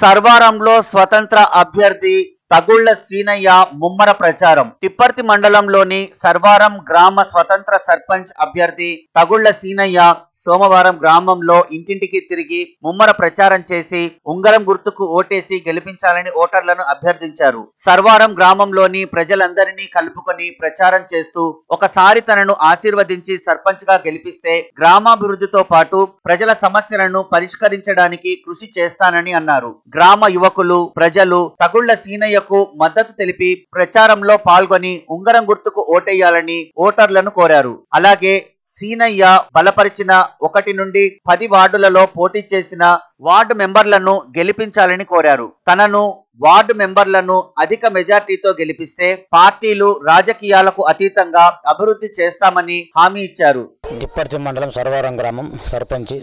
సర్వారంలో స్వతంత్ర అభ్యర్థి తగుళ్ళ సీనయ్య ముమ్మర ప్రచారం. తిప్పర్తి మండలంలోని సర్వారం గ్రామ స్వతంత్ర సర్పంచ్ అభ్యర్థి తగుళ్ళ సీనయ్య సోమవారం గ్రామంలో ఇంటింటికి తిరిగి ముమ్మర ప్రచారం చేసి ఉంగరం గుర్తుకు ఓటేసి గెలిపించాలని ఓటర్లను అభ్యర్థించారు. సర్వారం గ్రామంలోని ప్రజలందరినీ కలుపుకొని ప్రచారం చేస్తూ ఒకసారి తనను ఆశీర్వదించి సర్పంచ్గా గెలిపిస్తే గ్రామాభివృద్ధితో పాటు ప్రజల సమస్యలను పరిష్కరించడానికి కృషి చేస్తానని అన్నారు. గ్రామ యువకులు ప్రజలు తగుళ్ళ సీనయ్యకు మద్దతు తెలిపి ప్రచారంలో పాల్గొని ఉంగరం గుర్తుకు ఓటేయాలని ఓటర్లను కోరారు. అలాగే సీనయ్య బలపరిచిన ఒకటి నుండి పది వార్డులలో పోటీ చేసిన వార్డు మెంబర్లను గెలిపించాలని కోరారు. తనను వార్డు మెంబర్లను అధిక మెజార్టీతో గెలిపిస్తే పార్టీలు రాజకీయాలకు అతీతంగా అభివృద్ధి చేస్తామని హామీ ఇచ్చారు. తిప్పర్తి మండలం సర్వారం గ్రామం సర్పంచ్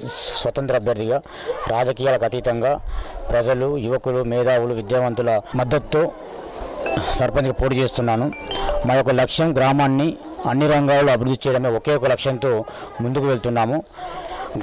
స్వతంత్ర అభ్యర్థిగా రాజకీయాలకు అతీతంగా ప్రజలు యువకులు మేధావులు విద్యావంతుల మద్దతుతో సర్పంచ్గా పోటీ చేస్తున్నాను. మా యొక్క లక్ష్యం గ్రామాన్ని అన్ని రంగాల్లో అభివృద్ధి చేయడమే ఒకే ఒక లక్ష్యంతో ముందుకు వెళ్తున్నాము.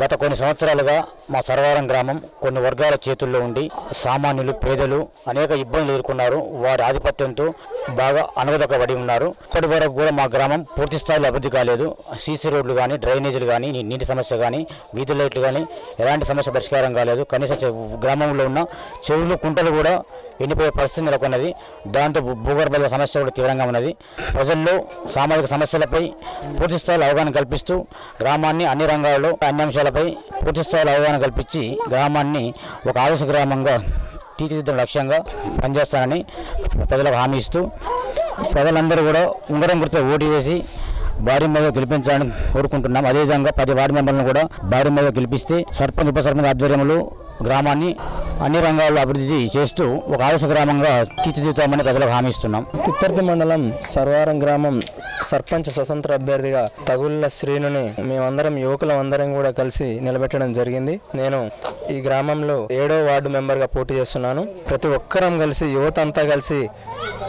గత కొన్ని సంవత్సరాలుగా మా సర్వారం గ్రామం కొన్ని వర్గాల చేతుల్లో ఉండి సామాన్యులు పేదలు అనేక ఇబ్బందులు ఎదుర్కొన్నారు. వారి ఆధిపత్యంతో బాగా అనువదకబడి ఉన్నారు. ఇప్పటి వరకు కూడా మా గ్రామం పూర్తి స్థాయిలో అభివృద్ధి కాలేదు. సీసీ రోడ్లు కానీ డ్రైనేజీలు కానీ నీటి సమస్య కానీ వీధి లైట్లు కానీ ఎలాంటి సమస్య పరిష్కారం కాలేదు. కనీసం గ్రామంలో ఉన్న చెరువులు కుంటలు కూడా ఎండిపోయే పరిస్థితి నెలకొన్నది. దాంతో భూ- భూగర్భ సమస్య కూడా తీవ్రంగా ఉన్నది. ప్రజల్లో సామాజిక సమస్యలపై పూర్తి స్థాయిలో అవగాహన కల్పిస్తూ గ్రామాన్ని అన్ని రంగాల్లో అన్ని అంశాలపై పూర్తిస్థాయిలో అవగాహన కల్పించి గ్రామాన్ని ఒక ఆదర్శ గ్రామంగా తీర్చిదిద్దడం లక్ష్యంగా పనిచేస్తానని ప్రజలకు హామీ ఇస్తూ ప్రజలందరూ కూడా ఉంగరం గుర్తుపై ఓటు వేసి భారీ మీద గెలిపించాలని కోరుకుంటున్నాం. అదేవిధంగా పది వార్డు మెంబర్లను కూడా భారీ మీద గెలిపిస్తే సర్పంచ్ ఉప సర్పంచ్ ఆధ్వర్యంలో గ్రామాన్ని అన్ని రంగాల్లో అభివృద్ధి చేస్తూ ఒక ఆదర్శ గ్రామంగా తీర్చిదిద్దుతామని ప్రజలకు హామీస్తున్నాం తిప్పర్తి మండలం సర్వారం గ్రామం సర్పంచ్ స్వతంత్ర అభ్యర్థిగా తగుళ్ళ శ్రీనుని మేమందరం యువకులం అందరం కూడా కలిసి నిలబెట్టడం జరిగింది. నేను ఈ గ్రామంలో ఏడో వార్డు మెంబర్గా పోటీ చేస్తున్నాను. ప్రతి ఒక్కరం కలిసి యువత అంతా కలిసి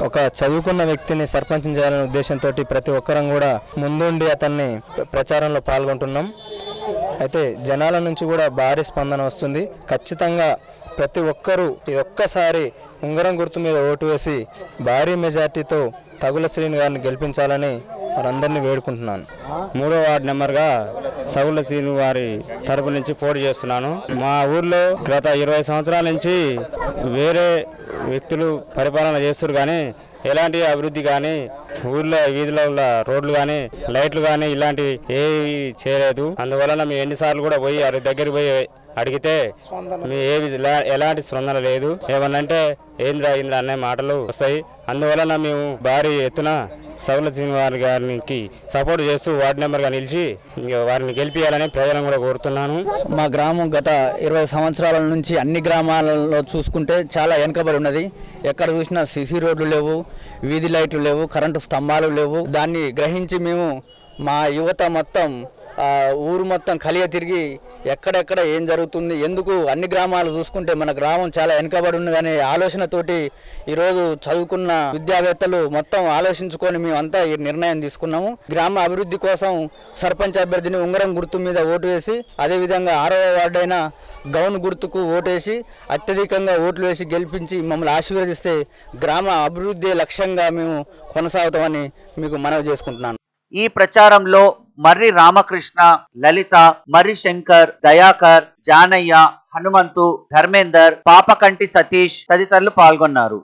ఒక చదువుకున్న వ్యక్తిని సర్పంచం చేయాలనే ఉద్దేశంతో ప్రతి ఒక్కరం కూడా ముందుండి అతన్ని ప్ర- ప్రచారంలో పాల్గొంటున్నాం. అయితే జనాల నుంచి కూడా భారీ స్పందన వస్తుంది. ఖచ్చితంగా ప్రతి ఒక్కరూ ఈ ఒక్కసారి ఉంగరం గుర్తు మీద ఓటు వేసి భారీ మెజార్టీతో తగుల శ్రీని గారిని గెలిపించాలని వారందరినీ వేడుకుంటున్నాను. మూడో వార్డు నెంబర్గా సగుల సీను వారి తరపు నుంచి పోటీ చేస్తున్నాను. మా ఊర్లో గత ఇరవై సంవత్సరాల నుంచి వేరే వ్యక్తులు పరిపాలన చేస్తారు కానీ ఎలాంటి అభివృద్ధి కానీ ఊర్లో వీధిలో ఉన్న రోడ్లు కానీ లైట్లు కానీ ఇలాంటివి ఏవి చేయలేదు. అందువలన మేము ఎన్నిసార్లు కూడా పోయి వారి దగ్గరికి పోయి అడిగితే మీ ఏవి ఎలాంటి స్పందన లేదు. ఏమన్నంటే ఏంద్రా ఇంద్ర అనే మాటలు వస్తాయి. అందువలన మేము భారీ ఎత్తున సౌల శ్రీనివారి గారికి సపోర్ట్ చేస్తూ వార్డు మెంబర్గా నిలిచి వారిని గెలిపించాలని ప్రజలను కూడా కోరుతున్నాను. మా గ్రామం గత ఇరవై సంవత్సరాల నుంచి అన్ని గ్రామాలలో చూసుకుంటే చాలా వెనుకబడి ఉన్నది. ఎక్కడ చూసినా సిసి రోడ్లు లేవు వీధి లైట్లు లేవు కరెంటు స్తంభాలు లేవు. దాన్ని గ్రహించి మేము మా యువత మొత్తం ఊరు మొత్తం కలియ తిరిగి ఎక్కడెక్కడ ఏం జరుగుతుంది ఎందుకు అన్ని గ్రామాలు చూసుకుంటే మన గ్రామం చాలా వెనుకబడి ఉన్నదనే ఆలోచనతోటి ఈరోజు చదువుకున్న విద్యావేత్తలు మొత్తం ఆలోచించుకొని మేమంతా ఈ నిర్ణయం తీసుకున్నాము. గ్రామ అభివృద్ధి కోసం సర్పంచ్ అభ్యర్థిని ఉంగరం గుర్తు మీద ఓటు వేసి అదేవిధంగా ఆరవ వార్డైన గౌన్ గుర్తుకు ఓటేసి అత్యధికంగా ఓట్లు వేసి గెలిపించి మమ్మల్ని ఆశీర్వదిస్తే గ్రామ అభివృద్ధి లక్ష్యంగా మేము కొనసాగుతామని మీకు మనవి చేసుకుంటున్నాను. ఈ ప్రచారంలో మర్రి రామకృష్ణ లలిత మర్రి శంకర్ దయాకర్ జానయ్య హనుమంతు ధర్మేందర్ పాపకంటి సతీష్ తదితరులు పాల్గొన్నారు.